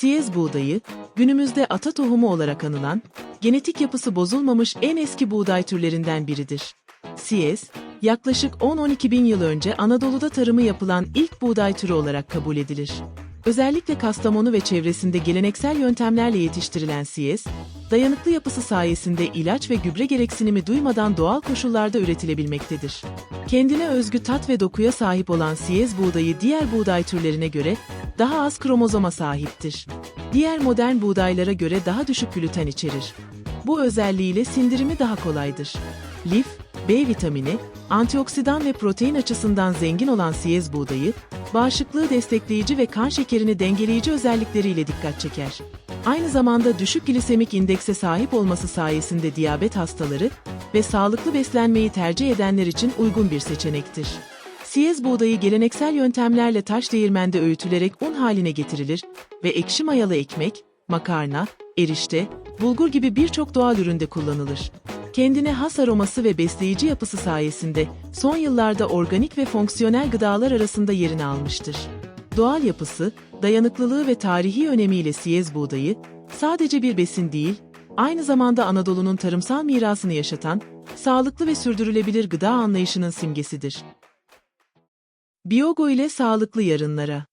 Siyez buğdayı, günümüzde ata tohumu olarak anılan, genetik yapısı bozulmamış en eski buğday türlerinden biridir. Siyez, yaklaşık 10-12 bin yıl önce Anadolu'da tarımı yapılan ilk buğday türü olarak kabul edilir. Özellikle Kastamonu ve çevresinde geleneksel yöntemlerle yetiştirilen siyez, dayanıklı yapısı sayesinde ilaç ve gübre gereksinimi duymadan doğal koşullarda üretilebilmektedir. Kendine özgü tat ve dokuya sahip olan siyez buğdayı diğer buğday türlerine göre daha az kromozoma sahiptir. Diğer modern buğdaylara göre daha düşük gluten içerir. Bu özelliğiyle sindirimi daha kolaydır. Lif, B vitamini, antioksidan ve protein açısından zengin olan siyez buğdayı, bağışıklığı destekleyici ve kan şekerini dengeleyici özellikleriyle dikkat çeker. Aynı zamanda düşük glisemik indekse sahip olması sayesinde diyabet hastaları ve sağlıklı beslenmeyi tercih edenler için uygun bir seçenektir. Siyez buğdayı geleneksel yöntemlerle taş değirmende öğütülerek un haline getirilir ve ekşi mayalı ekmek, makarna, erişte, bulgur gibi birçok doğal üründe kullanılır. Kendine has aroması ve besleyici yapısı sayesinde son yıllarda organik ve fonksiyonel gıdalar arasında yerini almıştır. Doğal yapısı, dayanıklılığı ve tarihi önemiyle siyez buğdayı, sadece bir besin değil, aynı zamanda Anadolu'nun tarımsal mirasını yaşatan, sağlıklı ve sürdürülebilir gıda anlayışının simgesidir. Biyogo ile sağlıklı yarınlara